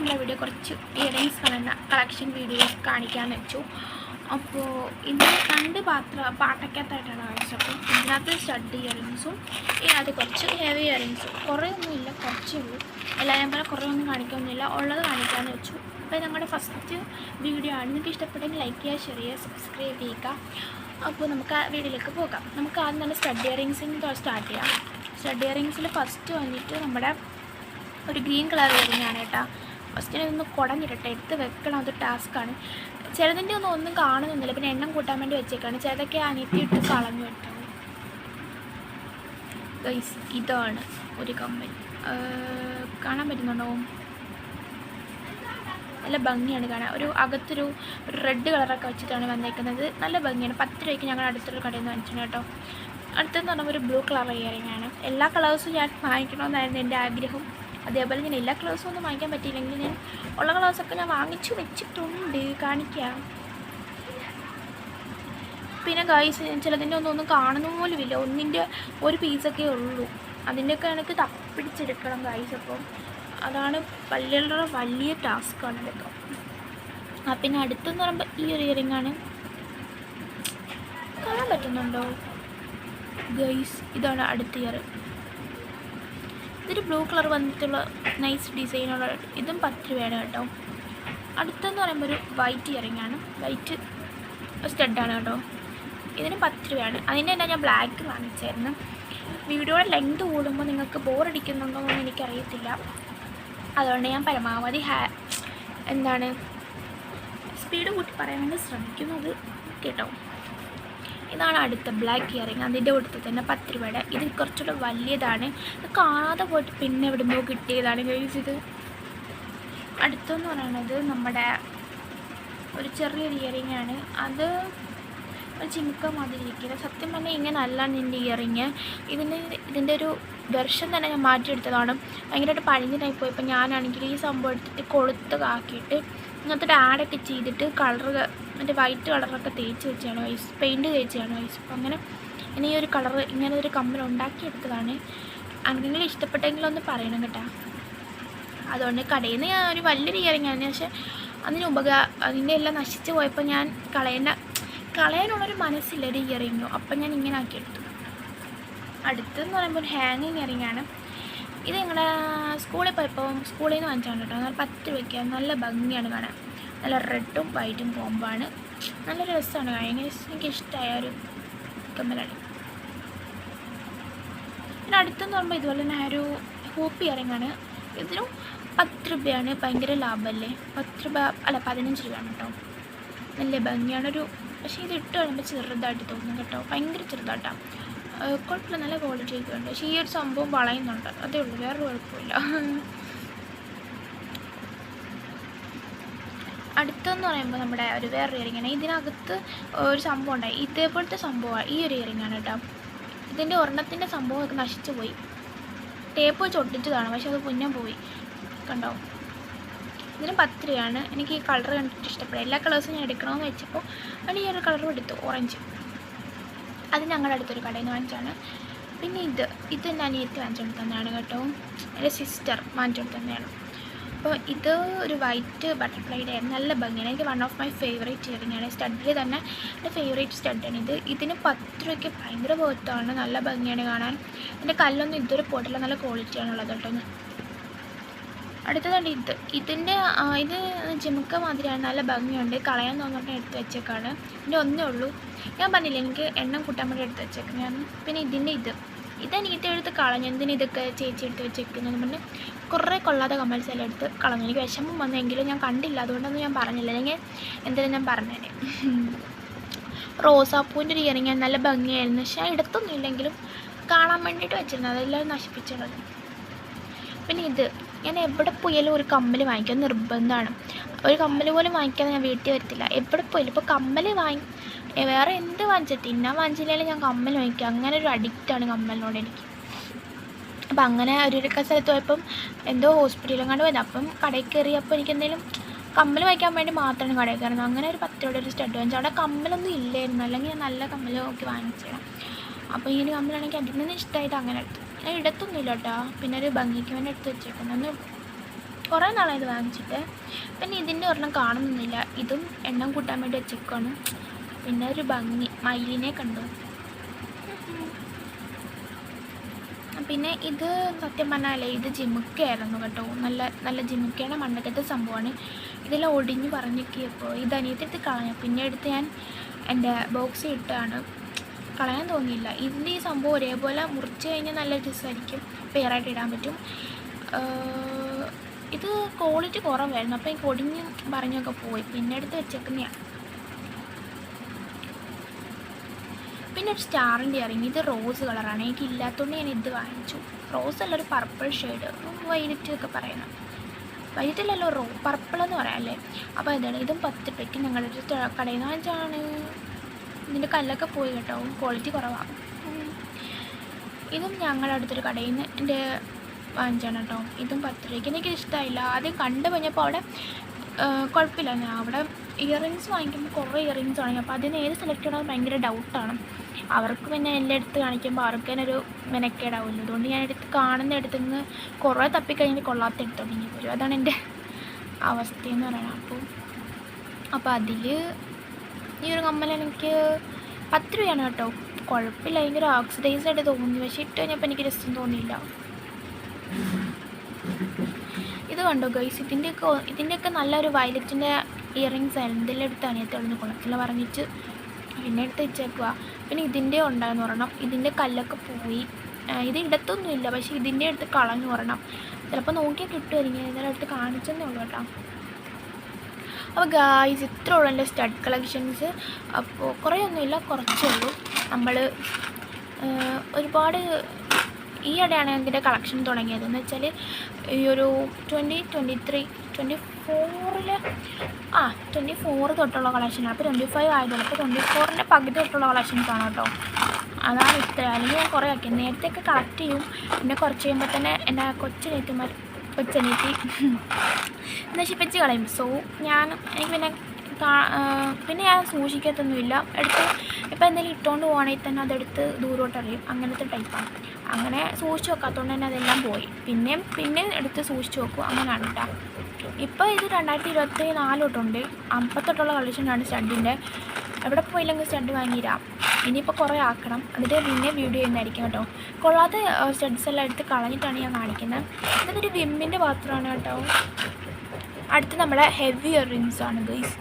നമ്മുടെ വീഡിയോ കുറച്ച് ഇയറിങ്സ് കളയുന്ന കളക്ഷൻ വീഡിയോസ് കാണിക്കാൻ വെച്ചു. അപ്പോൾ ഇന്ന് രണ്ട് പാത്ര പാട്ടക്കകത്തായിട്ടാണ് കാണിച്ചത്. അപ്പം ഇതിനകത്ത് സ്റ്റഡ് ഇയറിങ്സും ഇതിനകത്ത് കുറച്ച് ഹെവി ഇയറിങ്സും കുറേ ഒന്നുമില്ല കുറച്ചേ ഉള്ളൂ. എല്ലാവരും പറഞ്ഞാൽ കുറേ ഒന്നും കാണിക്കൊന്നുമില്ല. ഉള്ളത് കാണിക്കാമെന്ന് വെച്ചു. അപ്പോൾ ഞങ്ങളുടെ ഫസ്റ്റ് വീഡിയോ ആണ്. നിങ്ങൾക്ക് ഇഷ്ടപ്പെട്ടെങ്കിൽ ലൈക്ക് ചെയ്യുക ഷെയർ ചെയ്യുക സബ്സ്ക്രൈബ് ചെയ്യുക. അപ്പോൾ നമുക്ക് ആ വീഡിയോയിലേക്ക് പോകാം. നമുക്ക് ആദ്യം തന്നെ സ്റ്റഡ് ഇയറിങ്സിന് സ്റ്റാർട്ട് ചെയ്യാം. സ്റ്റഡ് ഇയറിങ്സിൽ ഫസ്റ്റ് വന്നിട്ട് നമ്മുടെ ഒരു ഗ്രീൻ കളർ ഇയറിങ് ആണ് കേട്ടോ. ഫസ്റ്റ് ഇതൊന്ന് കുടഞ്ഞിരട്ടെ എടുത്ത് വെക്കണം അത് ടാസ്ക്കാണ് ചിലതിന്റെ ഒന്നും ഒന്നും കാണുന്നില്ല പിന്നെ എണ്ണം കൂട്ടാൻ വേണ്ടി വെച്ചേക്കാണ്. ചിലതൊക്കെ അനിയത്തിയിട്ട് കളഞ്ഞു ഗൈസ് ഇതാണ് ഒരു കമ്പനി കാണാൻ പറ്റുന്നുണ്ടോ? നല്ല ഭംഗിയാണ് കാണാൻ. ഒരു അകത്തൊരു റെഡ് കളറൊക്കെ വെച്ചിട്ടാണ് വന്നേക്കുന്നത്. നല്ല ഭംഗിയാണ്. പത്ത് രൂപയ്ക്ക് ഞങ്ങൾ അടുത്തൊരു കടയിൽ നിന്ന് വാങ്ങിച്ചു കേട്ടോ. അടുത്തെന്ന് പറഞ്ഞാൽ ഒരു ബ്ലൂ കളർ ഇയറിംഗ് ആണ്. എല്ലാ കളേഴ്സും ഞാൻ വാങ്ങിക്കണമെന്നായിരുന്നു എന്റെ ആഗ്രഹം. അതേപോലെ ഞാൻ എല്ലാ ക്ലോസും ഒന്നും വാങ്ങിക്കാൻ പറ്റിയില്ലെങ്കിൽ ഞാൻ ഉള്ള ക്ലോസൊക്കെ ഞാൻ വാങ്ങിച്ചു വെച്ചിട്ടുണ്ട്. കാണിക്കാം. പിന്നെ ഗൈസ് ചിലതിന്റെ ഒന്നും ഒന്നും കാണുന്ന പോലുമില്ല ഒന്നിന്റെ ഒരു പീസൊക്കെ ഉള്ളൂ. അതിന്റെയൊക്കെ എനിക്ക് തപ്പിടിച്ചെടുക്കണം ഗൈസ് അപ്പം. അതാണ് വലിയ ടാസ്ക് ആണ് ഇതൊക്കെ. ആ പിന്നെ അടുത്തെന്ന് പറയുമ്പോൾ ഈ ഒരു ഇയറിംഗ് ആണ്. കാണാൻ പറ്റുന്നുണ്ടോ? ഗൈസ് ഇതാണ് അടുത്ത ഇയർ ഇതൊരു ബ്ലൂ കളർ വന്നിട്ടുള്ള നൈസ് ഡിസൈനുള്ള ഇതും പത്ത് രൂപയാണ് കേട്ടോ. അടുത്തെന്ന് പറയുമ്പോൾ ഒരു വൈറ്റ് ഇയറിങ്ങാണ് വൈറ്റ് സ്റ്റഡാണ് കേട്ടോ. ഇതിന് പത്ത് രൂപയാണ്. അതിന്റെ തന്നെ ഞാൻ ബ്ലാക്ക് വാങ്ങിച്ചായിരുന്നു വീഡിയോയുടെ ലെങ്ത് കൂടുമ്പോൾ നിങ്ങൾക്ക് ബോറടിക്കുന്നുണ്ടോ എന്ന് എനിക്കറിയത്തില്ല. അതുകൊണ്ട് ഞാൻ പരമാവധി ഹാ എന്താണ് സ്പീഡ് കൂട്ടി പറയാൻ വേണ്ടി ശ്രമിക്കുന്നത് കേട്ടോ. ഇതാണ് അടുത്ത ബ്ലാക്ക് ഇയറിങ് അതിന്റെ കൂട്ടത്തിൽ തന്നെ പത്ത് രൂപയുടെ ഇത് കുറച്ചുകൂടെ വലിയതാണ്. ഇത് കാണാതെ പോയിട്ട് പിന്നെ എവിടുമ്പോൾ കിട്ടിയതാണ്. കഴിച്ച് ഇത് അടുത്തെന്ന് പറയുന്നത് നമ്മുടെ ഒരു ചെറിയൊരു ഇയറിങ് ആണ്. അത് ഒരു ചിമുക്ക മാതിരി ഇരിക്കുന്നത് സത്യം പറഞ്ഞാൽ ഇങ്ങനെ അല്ലാണ്ട് എന്റെ ഇയറിങ് ഇതിന് ഇതിന്റെ ഒരു വെർഷൻ തന്നെ ഞാൻ മാറ്റിയെടുത്തതാണ്. ഭയങ്കരമായിട്ട് പഴഞ്ഞതായി പോയപ്പോൾ ഞാനാണെങ്കിൽ ഈ സംഭവം എടുത്തിട്ട് കൊളുത്ത് ആക്കിയിട്ട് ഇങ്ങനത്തെ ഒരു ആഡൊക്കെ ചെയ്തിട്ട് കളർ മറ്റേ വൈറ്റ് കളറൊക്കെ തേച്ച് വെച്ചാണ് വൈസ് പെയിന്റ് തേച്ചാണ് വൈസ് അപ്പോൾ അങ്ങനെ ഇനി ഈ ഒരു കളർ ഇങ്ങനെ ഒരു കമ്മൽ ഉണ്ടാക്കിയെടുത്തതാണ് അങ്ങനെ ഇഷ്ടപ്പെട്ടെങ്കിലും ഒന്ന് പറയണം കേട്ടോ. അതുകൊണ്ട് കടയിൽ നിന്ന് ഞാൻ ഒരു വലിയൊരു ആണ് പക്ഷെ അതിന് മുമ്പ് അതിന്റെ എല്ലാം നശിച്ച് പോയപ്പോൾ ഞാൻ കളയേണ്ട കളയാനുള്ളൊരു മനസ്സില്ല ഒരു ഇയറിങ്ങോ അപ്പം ഞാൻ ഇങ്ങനെ ആക്കി എടുത്തു. അടുത്തെന്ന് പറയുമ്പോൾ ഒരു ഹാങ്ങിങ് ഇയറിങ്ങാണ് ഇത് ഞങ്ങളുടെ സ്കൂളിൽ പോയപ്പോൾ സ്കൂളിൽ നിന്ന് വാങ്ങിച്ചാണ് കേട്ടോ. നല്ല പത്ത് രൂപയ്ക്ക് നല്ല ഭംഗിയാണ് കാണാൻ. നല്ല റെഡും വൈറ്റും കോമ്പാണ്. നല്ല രസമാണ് എനിക്ക് ഇഷ്ടമായ ഒരു കമ്മലാണ് പിന്നെ അടുത്തെന്ന് പറയുമ്പോൾ ഇതുപോലെ തന്നെ ഒരു ഹൂപ്പി ഇറങ്ങാണ് ഇതിനും പത്ത് രൂപയാണ്. ഭയങ്കര ലാഭമല്ലേ പത്ത് രൂപ അല്ല പതിനഞ്ച് രൂപയാണ് കേട്ടോ. നല്ല ഭംഗിയാണൊരു പക്ഷേ ഇത് ഇട്ട് കഴിയുമ്പോൾ ചെറുതായിട്ട് തോന്നും കേട്ടോ. ഭയങ്കര ചെറുതായിട്ടാണ് കുഴപ്പമില്ല. നല്ല ക്വാളിറ്റി ഒക്കെ ഉണ്ട്. പക്ഷേ ഈ ഒരു സംഭവം വളയുന്നുണ്ട്. അതേ ഉള്ളൂ. വേറെ കുഴപ്പമില്ല അടുത്തെന്ന് പറയുമ്പോൾ നമ്മുടെ ഒരു വേറൊരു ഇയറിങ്ങാണ് ഇതിനകത്ത് ഒരു സംഭവം ഉണ്ടായി. ഇതേപോലത്തെ സംഭവമാണ് ഈ ഒരു ഇയറിങ്ങാണ് കേട്ടോ. ഇതിന്റെ ഒരെണ്ണത്തിന്റെ സംഭവമൊക്കെ നശിച്ചു പോയി. ടേപ്പ് വെച്ച് ഒട്ടിച്ചതാണ് പക്ഷെ അത് പുന്നെ പോയി. കണ്ടോ? ഇതിന് പത്ത് രൂപയാണ് എനിക്ക് ഈ കളർ കണ്ടിട്ട് ഇഷ്ടപ്പെടും. എല്ലാ കളേഴ്സും ഞാൻ എടുക്കണമെന്ന് വെച്ചപ്പോൾ ഞാൻ ഈ ഒരു കളറും എടുത്തു ഓറഞ്ച്. അത് ഞങ്ങളുടെ അടുത്തൊരു കടയിൽ നിന്ന് വാങ്ങിച്ചാണ് പിന്നെ ഇത് ഇത് എന്റെ അനിയത്തി വാങ്ങിച്ചുകൊണ്ട് തന്നെയാണ് കേട്ടോ. എന്റെ സിസ്റ്റർ വാങ്ങിച്ചുകൊണ്ട് തന്നെയാണ് അപ്പോൾ ഇത് ഒരു വൈറ്റ് ബട്ടർഫ്ലൈയുടെ നല്ല ഭംഗിയാണ്. എനിക്ക് വൺ ഓഫ് മൈ ഫേവറേറ്റ് ഇയറിങ്ങാണ് സ്റ്റഡിൽ തന്നെ എന്റെ ഫേവറേറ്റ് സ്റ്റഡാണ് ഇത്. ഇതിന് പത്ത് രൂപയ്ക്ക് ഭയങ്കര ബോത്താണ് നല്ല ഭംഗിയാണ് കാണാൻ. എന്റെ കല്ലൊന്നും ഇതുവരെ പോയിട്ടില്ല. നല്ല ക്വാളിറ്റിയാണുള്ളത് കേട്ടോ അടുത്തതാണ് ഇത്. ഇതിന്റെ ഇത് ജിമുക്ക മാതിരിയാണ്. നല്ല ഭംഗിയുണ്ട്. കളയാൻ തോന്നിട്ട് എടുത്ത് വെച്ചേക്കാണ്. ഇതിന്റെ ഒന്നേ ഉള്ളൂ. ഞാൻ പറഞ്ഞില്ല എനിക്ക് എണ്ണം കൂട്ടാൻ വേണ്ടി എടുത്ത് വെച്ചേക്കുന്നതാണ്. പിന്നെ ഇതിന്റെ ഇത്. ഇതെനിക്ക് എടുത്ത് കളഞ്ഞു എന്തിനാ ഇതൊക്കെ ചേച്ചി എടുത്ത് വെച്ചേക്കുന്നത് പറഞ്ഞ് കുറേ കൊള്ളാതെ കമ്മൽസ് എല്ലാം എടുത്ത് കളഞ്ഞു. എനിക്ക് വിഷമം വന്നെങ്കിലും ഞാൻ കണ്ടില്ല. അതുകൊണ്ടൊന്നും ഞാൻ പറഞ്ഞില്ല. അല്ലെങ്കിൽ എന്തെങ്കിലും ഞാൻ പറഞ്ഞേനെ. റോസാപ്പൂവിന്റെ ഒരു ഇയറിങ് നല്ല ഭംഗിയായിരുന്നു. പക്ഷേ എടുത്തൊന്നും ഇല്ലെങ്കിലും കാണാൻ വേണ്ടിയിട്ട് വെച്ചിരുന്നത് അതെല്ലാം നശിപ്പിച്ചുള്ളത് പിന്നെ ഇത്. ഞാൻ എവിടെ പോയാലും ഒരു കമ്മൽ വാങ്ങിക്കാൻ നിർബന്ധമാണ്. ഒരു കമ്മൽ പോലും വാങ്ങിക്കാതെ ഞാൻ വീട്ടിൽ വരത്തില്ല. എവിടെ പോയാലും. ഇപ്പോൾ കമ്മൽ വാങ്ങി വേറെ എന്ത് വാങ്ങിച്ചിട്ട് ഇന്ന വാങ്ങിച്ചില്ലെങ്കിലും ഞാൻ കമ്മൽ വാങ്ങിക്കും അങ്ങനെ ഒരു അഡിക്റ്റാണ് കമ്മലിനോട് എനിക്ക്. അപ്പം അങ്ങനെ ഒരു സ്ഥലത്ത് പോയപ്പം എന്തോ ഹോസ്പിറ്റലിലും കണ്ട് പോയത്. അപ്പം കടയിൽ കയറിയപ്പോൾ എനിക്ക് എന്തെങ്കിലും കമ്മൽ വാങ്ങിക്കാൻ വേണ്ടി മാത്രമാണ് കടയിൽ കയറുന്നത്. അങ്ങനെ ഒരു പത്ത് രൂപയുടെ ഒരു സ്റ്റഡ് വാങ്ങിച്ചു. അവിടെ കമ്മലൊന്നും ഇല്ലായിരുന്നു. അല്ലെങ്കിൽ ഞാൻ നല്ല കമ്മൽ നോക്കി വാങ്ങിച്ചിടാം അപ്പോൾ ഒരു കമ്മലാണെങ്കിൽ അതിൽ നിന്ന് ഇഷ്ടമായിട്ട് അങ്ങനെ എടുത്തു ഞാൻ ഇടത്തൊന്നുമില്ല കേട്ടോ. പിന്നെ ഒരു ഭംഗിക്ക് വേണ്ടി എടുത്ത് വെച്ചേക്കുന്നു. കുറേ നാളായത് വാങ്ങിച്ചിട്ട്. പിന്നെ ഇതിന്റെ ഒരെണ്ണം കാണുന്നില്ല ഇതും എണ്ണം കൂട്ടാൻ വേണ്ടി വെച്ചേക്കാണ് പിന്നെ ഒരു ഭംഗി മയിലിനെ കണ്ടു. പിന്നെ ഇത് സത്യം പറഞ്ഞാലേ ഇത് ജിമുക്കയായിരുന്നു കേട്ടോ. നല്ല നല്ല ജിമുക്കയുടെ മണ്ടക്കത്തെ സംഭവമാണ്. ഇതെല്ലാം ഒടിഞ്ഞ് പറഞ്ഞൊക്കെയപ്പോൾ ഇത് അനിയത്തെടുത്ത് കളഞ്ഞു. പിന്നെ എടുത്ത് ഞാൻ എന്റെ ബോക്സ് ഇട്ടാണ്. കളയാൻ തോന്നിയില്ല. ഇതിന്റെ ഈ സംഭവം ഒരേപോലെ മുറിച്ച് കഴിഞ്ഞാൽ നല്ല രസമായിരിക്കും. പെയറായിട്ട് ഇടാൻ പറ്റും. ഇത് ക്വാളിറ്റി കുറവായിരുന്നു. അപ്പോൾ എനിക്ക് ഒടിഞ്ഞ് പറഞ്ഞൊക്കെ പോയി. പിന്നെ എടുത്ത് വെച്ചേക്കുന്നതാണ്. പിന്നെ ഒരു സ്റ്റാറിന്റെ ഇറങ്ങി. ഇത് റോസ് കളറാണ്. എനിക്ക് ഇല്ലാത്തതുകൊണ്ട് ഞാൻ ഇത് വാങ്ങിച്ചു. റോസ് അല്ല ഒരു പർപ്പിൾ ഷെയ്ഡ് വൈലറ്റ് ഒക്കെ പറയണം. വൈലറ്റ് അല്ലല്ലോ റോ പർപ്പിൾ എന്ന് പറയാം അല്ലേ? അപ്പോൾ ഇതാണ്. ഇതും പത്ത് രൂപയ്ക്ക് ഞങ്ങളുടെ ഒരു കടയിൽ നിന്ന് വാങ്ങിച്ചാണ് ഇതിന്റെ കല്ലൊക്കെ പോയി കേട്ടോ. ക്വാളിറ്റി കുറവാണ് ഇതും ഞങ്ങളുടെ അടുത്തൊരു കടയിൽ നിന്ന് എന്റെ വാങ്ങിച്ചാണ് കേട്ടോ. ഇതും പത്ത് രൂപയ്ക്ക്. എനിക്ക് ഇഷ്ടമായില്ല ആദ്യം കണ്ടു കഴിഞ്ഞപ്പോൾ അവിടെ കുഴപ്പമില്ല. ഞാൻ അവിടെ ഇയറിങ്സ് വാങ്ങിക്കുമ്പോൾ കുറേ ഇയറിങ്സ് വാങ്ങി. അപ്പോൾ അതിന് ഏത് സെലക്ട് ചെയ്യണമെന്ന് ഭയങ്കര ഡൗട്ടാണ് അവർക്ക് പിന്നെ എന്റെ അടുത്ത് കാണിക്കുമ്പോൾ അവർക്ക് തന്നെ ഒരു മെനക്കേടാവുമല്ലോ. അതുകൊണ്ട് ഞാൻ എടുത്ത് കാണുന്ന അടുത്ത് നിന്ന് കുറേ തപ്പിക്കഴിഞ്ഞ് കൊള്ളാത്ത എടുത്തോണ്ട് തുടങ്ങി വരും അതാണ് എന്റെ അവസ്ഥയെന്ന് പറയുന്നത് അപ്പോൾ അപ്പോൾ അതിൽ ഈ ഒരു കമ്മൽ എനിക്ക് പത്ത് രൂപയാണ് കേട്ടോ. കുഴപ്പമില്ല. ഭയങ്കര ഓക്സിഡൈസ് ആയിട്ട് തോന്നി. പക്ഷേ ഇട്ട് കഴിഞ്ഞപ്പോൾ എനിക്ക് രസം തോന്നിയില്ല. ഇത് കണ്ടോ ഗൈസ് ഇതിന്റെയൊക്കെ ഇതിന്റെയൊക്കെ നല്ലൊരു വയലറ്റിന്റെ ഇയറിങ്സ് ആയിരുന്നു. ഇതിന്റെ ഞാൻ തെളിഞ്ഞ് കുളത്തിൽ പറഞ്ഞിട്ട് പിന്നെ എടുത്ത് വെച്ചേക്കുക പിന്നെ ഇതിന്റെ ഉണ്ടായിരുന്നു പറയണം. ഇതിന്റെ കല്ലൊക്കെ പോയി. ഇത് ഇടത്തൊന്നുമില്ല. പക്ഷേ ഇതിന്റെ അടുത്ത് കളഞ്ഞു ഒരെണ്ണം ചിലപ്പോൾ നോക്കിയാൽ കിട്ടുമായിരിക്കും. ഇതിന്റെ അടുത്ത് കാണിച്ചെന്നേ ഉള്ളൂ കേട്ടോ. അപ്പോൾ ഗായ്സ് ഇത്ര ഉള്ളൂ എന്റെ സ്റ്റഡ് കളക്ഷൻസ് അപ്പോൾ കുറേ ഒന്നുമില്ല കുറച്ചേ ഉള്ളൂ. നമ്മൾ ഒരുപാട് ഈ ഇടയാണ് ഇതിന്റെ കളക്ഷൻ തുടങ്ങിയത്? എന്ന് വെച്ചാൽ ഈ ഒരു ട്വന്റി ട്വന്റി ത്രീ ട്വന്റി ഫോറിൽ ആ ട്വന്റി ഫോർ തൊട്ടുള്ള കളക്ഷനാണ് അപ്പോൾ ട്വന്റി ഫൈവ് ആയതുള്ളൂ അപ്പോൾ ട്വന്റി ഫോറിന്റെ പകുതി തൊട്ടുള്ള കളക്ഷൻസ് ആണ് കേട്ടോ. അതാണ് ഇത്ര. അല്ലെങ്കിൽ ഞാൻ കുറേ ആക്കി. നേരത്തെയൊക്കെ കളക്ട് ചെയ്യും. പിന്നെ കുറച്ച് കഴിയുമ്പോൾ തന്നെ എന്റെ കൊച്ചനേറ്റിമാർ കൊച്ചനേറ്റി നശിപ്പിച്ച് കളയും. സോ ഞാൻ എനിക്ക് പിന്നെ പിന്നെ ഞാൻ സൂക്ഷിക്കത്തൊന്നുമില്ല. എടുത്ത് ഇപ്പം എന്തെങ്കിലും ഇട്ടുകൊണ്ട് പോകണമെങ്കിൽ തന്നെ അതെടുത്ത് ദൂരോട്ട് എറിയും. അങ്ങനത്തെ ടൈപ്പാണ് അങ്ങനെ സൂക്ഷിച്ച് വെക്കാത്തതുകൊണ്ട് തന്നെ അതെല്ലാം പോയി. പിന്നെയും പിന്നെ എടുത്ത് സൂക്ഷിച്ച് വെക്കും. അങ്ങനെയാണ് കേട്ടോ ഇപ്പോൾ ഇത് രണ്ടായിരത്തി ഇരുപത്തി നാല് തൊട്ടുണ്ട്. അമ്പത്തൊട്ടുള്ള കളക്ഷനാണ് സ്റ്റഡിന്റെ. എവിടെ പോയില്ലെങ്കിൽ സ്റ്റഡ് വാങ്ങിയിരാം ഇനിയിപ്പോൾ കുറേ ആക്കണം. എന്നിട്ട് പിന്നെ വീഡിയോ ചെയ്യുന്നതായിരിക്കും കേട്ടോ. കൊള്ളാത്ത സ്റ്റഡ്സ് എല്ലാം എടുത്ത് കളഞ്ഞിട്ടാണ് ഞാൻ കാണിക്കുന്നത്. ഇതൊരു വിമ്മിന്റെ പാത്രമാണ് കേട്ടോ. അടുത്ത് നമ്മുടെ ഹെവി ഇയറിങ്സ് ആണ് ഗൈസ്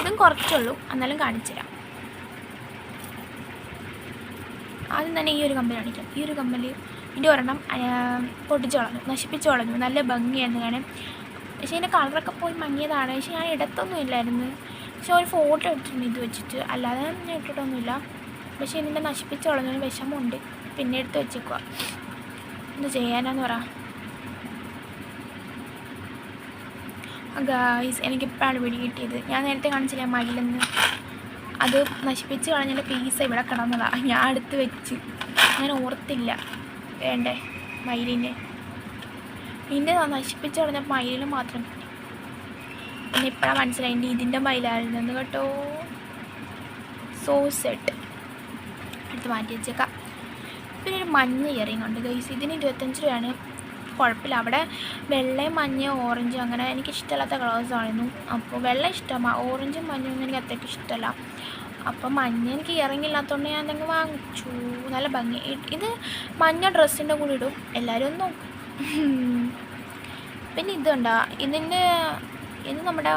ഇതും കുറച്ചുള്ളൂ. എന്നാലും കാണിച്ചുതരാം ആദ്യം തന്നെ ഈ ഒരു കമ്പനി കാണിക്കാം. ഈ ഒരു കമ്പനി ഇതിന്റെ ഒരെണ്ണം പൊട്ടിച്ച് കളഞ്ഞു. നശിപ്പിച്ച് കളഞ്ഞു. നല്ല ഭംഗിയായിരുന്നു കാണാൻ. പക്ഷേ ഇതിന്റെ കളറൊക്കെ പോയി മങ്ങിയതാണ്. പക്ഷേ ഞാൻ ഇടത്തൊന്നും ഇല്ലായിരുന്നു. പക്ഷേ ഒരു ഫോട്ടോ എടുത്തിട്ടുണ്ട് ഇത് വെച്ചിട്ട്. അല്ലാതെ ഞാൻ ഇട്ടിട്ടൊന്നുമില്ല. പക്ഷേ ഇതിന്റെ നശിപ്പിച്ച് കളഞ്ഞൊരു വിഷമമുണ്ട്. പിന്നെ എടുത്ത് വെച്ചേക്കുക എന്ത് ചെയ്യാനാന്ന് പറ. ഗായ്സ് എനിക്കിപ്പോഴാണ് പിടി കിട്ടിയത്. ഞാൻ നേരത്തെ കാണിച്ചില്ല മയിലെന്ന്? അത് നശിപ്പിച്ച് കളഞ്ഞതിന്റെ പീസ ഇവിടെ കിടന്നതാണ് ഞാൻ അടുത്ത് വെച്ച്. ഞാൻ ഓർത്തില്ല. വേണ്ടേ? മയിലിനെ. നിന്നെ നശിപ്പിച്ച് കളഞ്ഞ മയിലിന് മാത്രം. കിട്ടി പിന്നെ ഇപ്പോഴാണ് മനസ്സിലായി എന്റെ ഇതിന്റെ മയിലായിരുന്നു കേട്ടോ. സോസെട്ട് എടുത്ത് മാറ്റി വെച്ചേക്കാം. പിന്നെ ഒരു മഞ്ഞ ഇയറിങ് ഉണ്ട് ഗൈസ് ഇതിന് ഇരുപത്തഞ്ച് രൂപയാണ്. കുഴപ്പമില്ല. അവിടെ വെള്ളയും മഞ്ഞ ഓറഞ്ചും അങ്ങനെ എനിക്ക് കളേഴ്സ് ആയിരുന്നു. അപ്പോൾ വെള്ള ഇഷ്ടമാണ് ഓറഞ്ചും മഞ്ഞൊന്നും എനിക്ക് അത്രയ്ക്ക് ഇഷ്ടമല്ല. അപ്പോൾ മഞ്ഞ എനിക്ക് ഇറങ്ങില്ലാത്തതുകൊണ്ട് ഞാൻ എന്തെങ്കിലും വാങ്ങിച്ചു. നല്ല ഭംഗി. ഇത് മഞ്ഞ ഡ്രസ്സിന്റെ കൂടെ ഇടും. എല്ലാവരും ഒന്ന് പിന്നെ ഇതുണ്ടോ. ഇതിന്റെ ഇത് നമ്മുടെ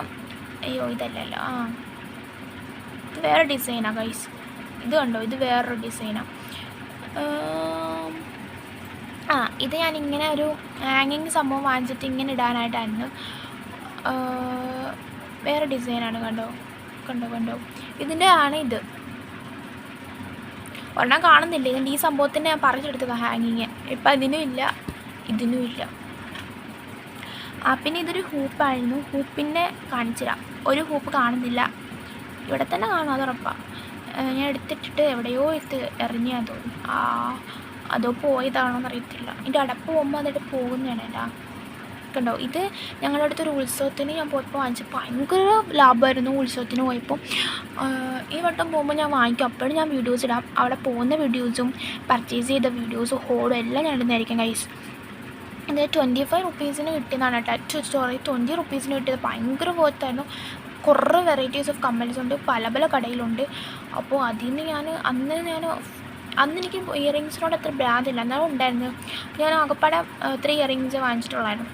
അയ്യോ ഇതല്ലല്ലോ ആ. വേറെ ഡിസൈനാണ് ഗൈസ് ഇത് കണ്ടോ? ഇത് വേറൊരു ഡിസൈനാണ് ആ ഇത് ഞാൻ ഇങ്ങനെ ഒരു ഹാങ്ങിങ് സംഭവം വാങ്ങിച്ചിട്ട് ഇങ്ങനെ ഇടാനായിട്ടായിരുന്നു. വേറെ ഡിസൈനാണ് കണ്ടോ? കണ്ടോ കണ്ടോ? ഇതിന്റെ ആണ് ഇത്. ഒരെണ്ണം കാണുന്നില്ല. ഇതിന്റെ ഈ സംഭവത്തിന് ഞാൻ പറിച്ചെടുത്തതാണ് ഹാങ്ങിങ് ഇപ്പം അതിനും ഇല്ല. ഇതിനും ഇല്ല. ആ പിന്നെ ഇതൊരു ഹൂപ്പായിരുന്നു ഹൂപ്പിനെ കാണിച്ചുതരാം. ഒരു ഹൂപ്പ് കാണുന്നില്ല. ഇവിടെ തന്നെ കാണും അത് ഉറപ്പാണ് ഞാൻ എടുത്തിട്ടിട്ട് എവിടെയോ എത്തി എറിഞ്ഞാൽ തോന്നും ആ അതോ പോയതാണോന്ന് അറിയത്തില്ല എന്റെ അടപ്പ് പോകുമ്പോൾ അതിട്ട് പോകുന്നതാണ് കേട്ടോ. കണ്ടോ? ഇത് ഞങ്ങളുടെ അടുത്തൊരു ഉത്സവത്തിന് ഞാൻ പോയപ്പോൾ വാങ്ങിച്ച ഭയങ്കര ലാഭമായിരുന്നു ഉത്സവത്തിന് പോയപ്പോൾ ഈ വട്ടം പോകുമ്പോൾ ഞാൻ വാങ്ങിക്കും. അപ്പോഴും ഞാൻ വീഡിയോസ് ഇടാം. അവിടെ പോകുന്ന വീഡിയോസും പർച്ചേസ് ചെയ്ത വീഡിയോസും ഹോളും എല്ലാം ഞാൻ ഇടുന്നതായിരിക്കും കൈസ് ഇത് ട്വന്റി ഫൈവ് റുപ്പീസിന് കിട്ടിയതാണ് കേട്ടോ. സോറി ട്വന്റി റുപ്പീസിന് കിട്ടിയത് ഭയങ്കര വർത്തായിരുന്നു കുറേ വെറൈറ്റീസ് ഓഫ് കമ്മൽസ് ഉണ്ട്. പല പല കടയിലുണ്ട്. അപ്പോൾ അതിൽ നിന്ന് ഞാൻ അന്ന് ഞാൻ അന്ന് എനിക്ക് ഇയറിങ്സിനോട് അത്ര ഭ്രാന്തില്ല. എന്നാലും ഉണ്ടായിരുന്നു. ഞാൻ അകപ്പാടെ ത്രീ ഇയറിങ്സ് വാങ്ങിച്ചിട്ടുള്ളായിരുന്നു.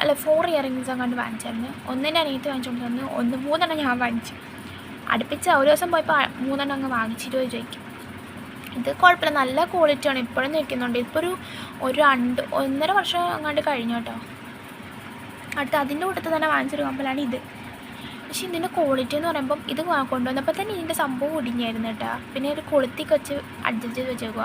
അല്ല ഫോർ ഇയറിങ്സ് അങ്ങോട്ട് വാങ്ങിച്ചായിരുന്നു. ഒന്നിന്റെ അനിയത്ത് വാങ്ങിച്ചുകൊണ്ട് തന്നു. ഒന്ന് മൂന്നെണ്ണം ഞാൻ വാങ്ങിച്ചു. അടുപ്പിച്ച് ഒരു ദിവസം പോയപ്പോൾ മൂന്നെണ്ണം അങ്ങ് വാങ്ങിച്ചിട്ട് ചോദിക്കും ഇത് കുഴപ്പമില്ല. നല്ല ക്വാളിറ്റിയാണ് ഇപ്പോഴും നിൽക്കുന്നുണ്ട്. ഇപ്പോൾ ഒരു ഒരു രണ്ട് ഒന്നര വർഷം അങ്ങാണ്ട് കഴിഞ്ഞു കേട്ടോ. അടുത്ത് അതിന്റെ കൂട്ടത്തിൽ തന്നെ വാങ്ങിച്ചൊരു കമ്പലാണ് ഇത്. പക്ഷേ ഇതിന്റെ ക്വാളിറ്റി എന്ന് പറയുമ്പം ഇത് കൊണ്ടുവന്നപ്പോൾ തന്നെ ഇതിന്റെ സംഭവം ഒടിഞ്ഞായിരുന്നു കേട്ടോ. പിന്നെ ഒരു കൊളുത്തിക്ക് വെച്ച് അഡ്ജസ്റ്റ് ചെയ്ത് വെച്ചേക്കുക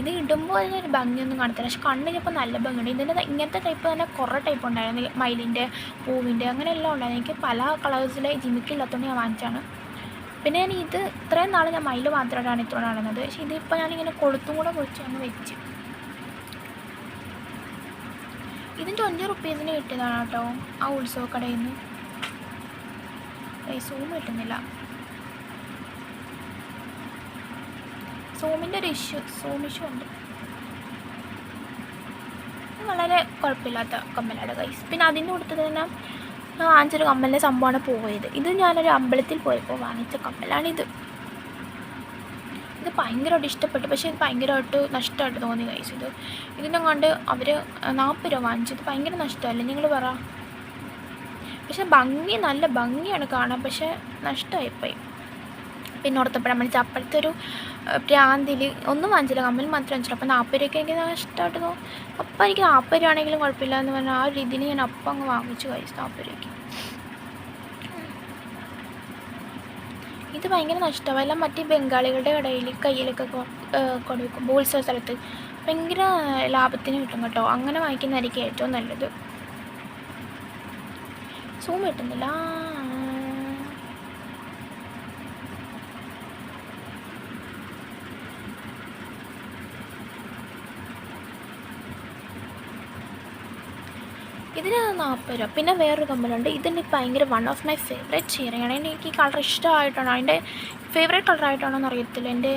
ഇത് ഇടുമ്പോൾ അതിനൊരു ഭംഗിയൊന്നും കാണത്തില്ല. പക്ഷെ കണ്ണിനിപ്പോൾ നല്ല ഭംഗിയുണ്ട്. ഇതിന്റെ ഇങ്ങനത്തെ ടൈപ്പ് തന്നെ കുറേ ടൈപ്പ് ഉണ്ടായിരുന്നു. മയിലിന്റെ പൂവിന്റെ അങ്ങനെ എല്ലാം ഉണ്ടായിരുന്നു. എനിക്ക് പല കളേഴ്സിലെ ജിമിക്കില്ലാത്തതുകൊണ്ട് ഞാൻ വാങ്ങിച്ചാണ് പിന്നെ ഞാൻ ഇത് ഇത്രയും നാൾ ഞാൻ മയിൽ മാത്രമായിട്ടാണ് ഇത്രയും നടന്നത് പക്ഷെ ഇതിപ്പോൾ ഞാനിങ്ങനെ കൊളുത്തും കൂടെ പൊളിച്ച് അങ്ങ് വെച്ച്. ഇതിന്റെ അഞ്ച് റുപ്പീസിന് കിട്ടിയതാണ് കേട്ടോ ആ ഉത്സവ കടയിൽ നിന്ന് സൂം കിട്ടുന്നില്ല. സൂമിന്റെ ഒരു ഇഷ്യൂ സൂം ഇഷ്യൂ ഉണ്ട്. വളരെ കുഴപ്പമില്ലാത്ത കമ്മലാണ് കൈസ് പിന്നെ അതിന്റെ കൊടുത്തത് തന്നെ ഞാൻ വാങ്ങിച്ചൊരു കമ്മലിന്റെ സംഭവമാണ് പോയത്. ഇത് ഞാനൊരു അമ്പലത്തിൽ പോയപ്പോൾ വാങ്ങിച്ച കമ്മലാണിത്. ഇത് ഭയങ്കരമായിട്ട് ഇഷ്ടപ്പെട്ടു. പക്ഷേ ഇത് ഭയങ്കരമായിട്ട് നഷ്ടമായിട്ട് തോന്നി കഴിച്ചത് ഇത് ഇതിനെ കൊണ്ട് അവർ നാൽപ്പത് രൂപ വാങ്ങിച്ചത് ഭയങ്കര നഷ്ടമല്ലേ? നിങ്ങൾ പറ. പക്ഷെ ഭംഗി നല്ല ഭംഗിയാണ് കാണാൻ. പക്ഷെ നഷ്ടമായിപ്പോയി. പിന്നെ ഓർത്തപ്പോൾ നമ്മൾ അപ്പോഴത്തെ ഒരു പ്രാന്തിൽ ഒന്നും വാങ്ങിച്ചില്ല കമ്മൽ മാത്രം വാങ്ങിച്ചില്ല. അപ്പോൾ നാൽപ്പത് രൂപയ്ക്ക് എനിക്ക് നഷ്ടമായിട്ട് തോന്നും. അപ്പം എനിക്ക് നാൽപ്പത് രൂപ കുഴപ്പമില്ല എന്ന് പറഞ്ഞാൽ ആ ഒരു രീതിയിൽ ഞാൻ അപ്പം അങ്ങ് വാങ്ങിച്ചു കഴിച്ചു നാൽപ്പത് രൂപയ്ക്ക് ഇത് ഭയങ്കര നഷ്ടമാണ് എല്ലാം മറ്റേ ബംഗാളികളുടെ കടയിൽ കയ്യിലൊക്കെ കൊടുക്കും ഉത്സവ സ്ഥലത്ത്. ഭയങ്കര ലാഭത്തിന് കിട്ടും കേട്ടോ. അങ്ങനെ വാങ്ങിക്കുന്നതായിരിക്കും ഏറ്റവും നല്ലത്. സൂം കിട്ടുന്നില്ല. ഇതിന് നാൽപ്പത് രൂപ. പിന്നെ വേറൊരു കമ്മലുണ്ട്. ഇതിന് ഭയങ്കര വൺ ഓഫ് മൈ ഫേവറേറ്റ് ഇയറിംഗാണ് എനിക്ക് ഈ കളർ ഇഷ്ടമായിട്ടാണ്? അതിന്റെ ഫേവറേറ്റ് കളറായിട്ടാണോ എന്ന് അറിയത്തില്ല. എന്റെ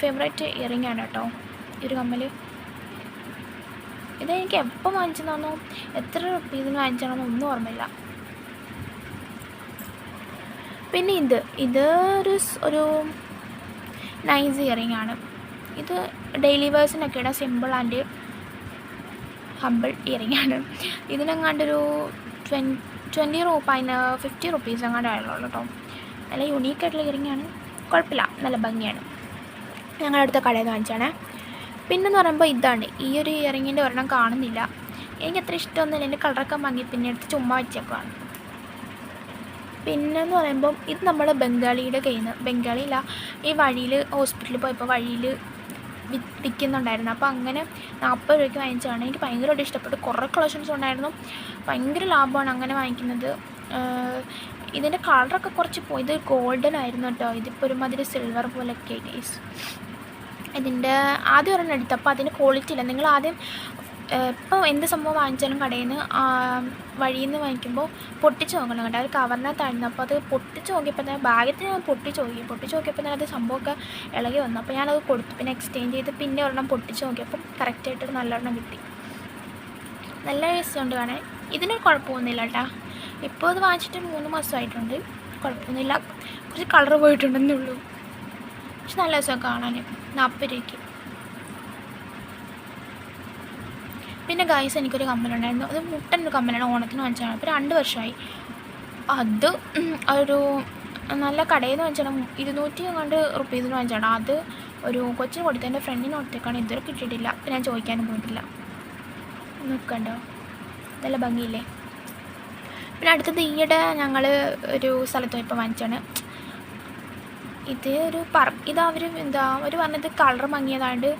ഫേവറേറ്റ് ഇയറിംഗ് ആണ് കേട്ടോ ഈ ഒരു കമ്മൽ ഇതെനിക്ക് എപ്പോൾ വാങ്ങിച്ചതാണോ എത്ര റുപ്പീസിന് വാങ്ങിച്ചതാണോ ഒന്നും ഓർമ്മയില്ല. പിന്നെ ഇത് ഇത് ഒരു ഒരു നൈസ് ഇയറിംഗ് ആണ്. ഇത് ഡെയിലി വേഴ്സിനൊക്കെ ഇടാൻ സിമ്പിൾ ആൻഡ് ഹമ്പിൾ ഇയറിംഗ് ആണ്. ഇതിനെങ്ങാണ്ടൊരു ട്വൻ ട്വന്റി റൂപ്പ അതിന് ഫിഫ്റ്റി റുപ്പീസ് എങ്ങാണ്ട് ആയുള്ളൂ കേട്ടോ. നല്ല യുണീക്ക് ആയിട്ടുള്ള ഇയറിംഗ് ആണ്. കുഴപ്പമില്ല നല്ല ഭംഗിയാണ്. ഞങ്ങളുടെ അടുത്ത കടയിൽ നിന്ന് വാങ്ങിച്ചാണ് പിന്നെന്ന് പറയുമ്പോൾ ഇതാണ് ഈ ഒരു ഇയറിങ്ങിന്റെ ഒരെണ്ണം കാണുന്നില്ല. എനിക്ക് അത്ര ഇഷ്ടമൊന്നുമില്ല എന്റെ കളറൊക്കെ വാങ്ങി പിന്നെ എടുത്ത് ചുമ്മാ വെച്ചേക്കുവാണ്. പിന്നെന്ന് പറയുമ്പം ഇത് നമ്മൾ ബംഗാളിയുടെ കയ്യിൽ നിന്ന് ബംഗാളിയില്ല ഈ വഴിയിൽ ഹോസ്പിറ്റലിൽ പോയപ്പോൾ വഴിയിൽ വിൽക്കുന്നുണ്ടായിരുന്നു അപ്പോൾ അങ്ങനെ നാൽപ്പത് രൂപയ്ക്ക് വാങ്ങിച്ചതാണ്. എനിക്ക് ഭയങ്കരമായിട്ട് ഇഷ്ടപ്പെട്ടു. കുറേ കളക്ഷൻസ് ഉണ്ടായിരുന്നു. ഭയങ്കര ലാഭമാണ് അങ്ങനെ വാങ്ങിക്കുന്നത്. ഇതിന്റെ കളറൊക്കെ കുറച്ച് പോയി. ഇത് ഗോൾഡൻ ആയിരുന്നു കേട്ടോ. ഇതിപ്പോൾ ഒരുമാതിരി സിൽവർ പോലെയൊക്കെ ഇതിന്റെ ആദ്യം ഒരെണ്ണം എടുത്തപ്പോൾ അതിന് ക്വാളിറ്റി ഇല്ല. നിങ്ങൾ ആദ്യം ഇപ്പോൾ എന്ത് സംഭവം വാങ്ങിച്ചാലും കടയിൽ നിന്ന് വഴിയിൽ നിന്ന് വാങ്ങിക്കുമ്പോൾ പൊട്ടിച്ച് നോക്കണം കേട്ടോ. അത് കവറിനകത്തായിരുന്നു അപ്പോൾ അത് പൊട്ടിച്ച് നോക്കിയപ്പോൾ തന്നെ ഭാഗ്യത്തിന് ഞാൻ പൊട്ടിച്ച് നോക്കി. പൊട്ടിച്ച് നോക്കിയപ്പോൾ തന്നെ അത് സംഭവമൊക്കെ ഇളകി വന്നു. അപ്പോൾ ഞാനത് കൊടുത്തു. പിന്നെ എക്സ്ചേഞ്ച് ചെയ്ത് പിന്നെ ഒരെണ്ണം പൊട്ടിച്ച് നോക്കിയപ്പം കറക്റ്റായിട്ട് നല്ലൊരെണ്ണം കിട്ടി. നല്ല രസമുണ്ട് കാണാൻ. ഇതിനൊരു കുഴപ്പമൊന്നുമില്ല കേട്ടോ. ഇപ്പോൾ അത് വാങ്ങിച്ചിട്ട് മൂന്ന് മാസമായിട്ടുണ്ട്. കുഴപ്പമൊന്നുമില്ല. കുറച്ച് കളർ പോയിട്ടുണ്ടെന്നേ ഉള്ളൂ. പക്ഷെ നല്ല രസമാണ് കാണാൻ നാൽപ്പത് രൂപയ്ക്ക്. പിന്നെ ഗൈസ് എനിക്കൊരു കമ്മലുണ്ടായിരുന്നു അത് മുട്ടൻ ഒരു കമ്മലാണ് ഓണത്തിന് വാങ്ങിച്ചതാണ്. ഇപ്പോൾ രണ്ട് വർഷമായി. അത് ഒരു നല്ല കടയിൽ നിന്ന് വാങ്ങിച്ചാണ് ഇരുന്നൂറ്റി അങ്ങാണ്ട് റുപ്പീസിന് വാങ്ങിച്ചാണ് അത് ഒരു കൊച്ചിന് കൊടുത്ത് എന്റെ ഫ്രണ്ടിന് കൊടുത്തേക്കാണ് ഇതുവരെ കിട്ടിയിട്ടില്ല. അപ്പം ഞാൻ ചോദിക്കാനും പോയിട്ടില്ല. നിൽക്കണ്ടോ നല്ല ഭംഗിയില്ലേ? പിന്നെ അടുത്തത് ഈയിടെ ഞങ്ങൾ ഒരു സ്ഥലത്ത് പോയപ്പോൾ വാങ്ങിച്ചാണ് ഇത് ഒരു പറ ഇതാ അവർ എന്താ അവർ പറഞ്ഞത് കളർ മങ്ങിയതാണ്ട്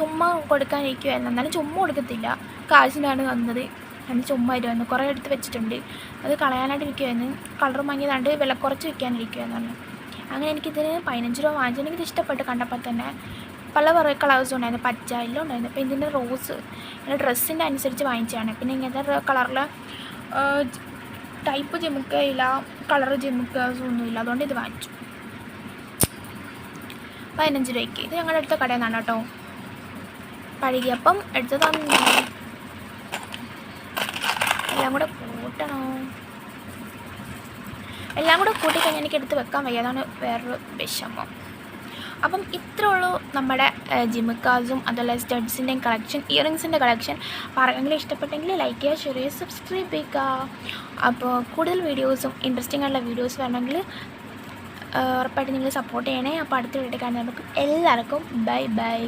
ചുമ്മാ കൊടുക്കാനിരിക്കുമായിരുന്നു എന്നാലും ചുമ്മാ കൊടുക്കത്തില്ല. കാശിനാണ് തന്നത്. അതിന് ചുമ്മാ ഇരുന്നു കുറേ എടുത്ത് വെച്ചിട്ടുണ്ട്. അത് കളയാനായിട്ട് ഇരിക്കുമായിരുന്നു കളർ മങ്ങിയതാണ്ട് വില കുറച്ച് വിൽക്കാനിരിക്കുമായിരുന്നു അങ്ങനെ എനിക്കിതിന് പതിനഞ്ച് രൂപ വാങ്ങിച്ചു. എനിക്കിത് ഇഷ്ടപ്പെട്ട് കണ്ടപ്പോൾ തന്നെ. പല കുറേ കളേഴ്സും ഉണ്ടായിരുന്നു. പച്ച എല്ലാം ഉണ്ടായിരുന്നു. അപ്പോൾ ഇതിന്റെ റോസ് എന്റെ ഡ്രസ്സിന്റെ അനുസരിച്ച് വാങ്ങിച്ചതാണ്. പിന്നെ ഇങ്ങനത്തെ കളറിൽ ടൈപ്പ് ജിമുക്കയില്ല കളർ ജിമുക്കേഴ്സും ഒന്നുമില്ല അതുകൊണ്ട് ഇത് വാങ്ങിച്ചു. പതിനഞ്ച് രൂപയ്ക്ക്. ഇത് ഞങ്ങളുടെ അടുത്ത കടയിൽ നിന്നാണ് കേട്ടോ. പഴകിയപ്പം എടുത്തതാണ് എല്ലാം കൂടെ കൂട്ടണോ? എല്ലാം കൂടെ കൂട്ടിക്കഴിഞ്ഞാൽ എനിക്ക് എടുത്ത് വെക്കാൻ വയ്യ. അതാണ് വേറൊരു വിഷമം. അപ്പം ഇത്രേ ഉള്ളൂ നമ്മുടെ ജിമിക്കാസും അതുപോലെ സ്റ്റഡ്സിന്റെയും കളക്ഷൻ ഇയറിങ്സിന്റെ കളക്ഷൻ. പറയുമെങ്കിൽ ഇഷ്ടപ്പെട്ടെങ്കിൽ ലൈക്ക് ചെയ്യുക ഷെയർ ചെയ്യുക സബ്സ്ക്രൈബ് ചെയ്യുക. അപ്പോൾ കൂടുതൽ വീഡിയോസും ഇൻട്രസ്റ്റിംഗ് ആയിട്ടുള്ള വീഡിയോസ് വേണമെങ്കിൽ ഉറപ്പായിട്ട് നിങ്ങൾ സപ്പോർട്ട് ചെയ്യണേ. അപ്പോൾ അടുത്ത വീഡിയോ നമുക്ക് എല്ലാവർക്കും ബൈ ബൈ.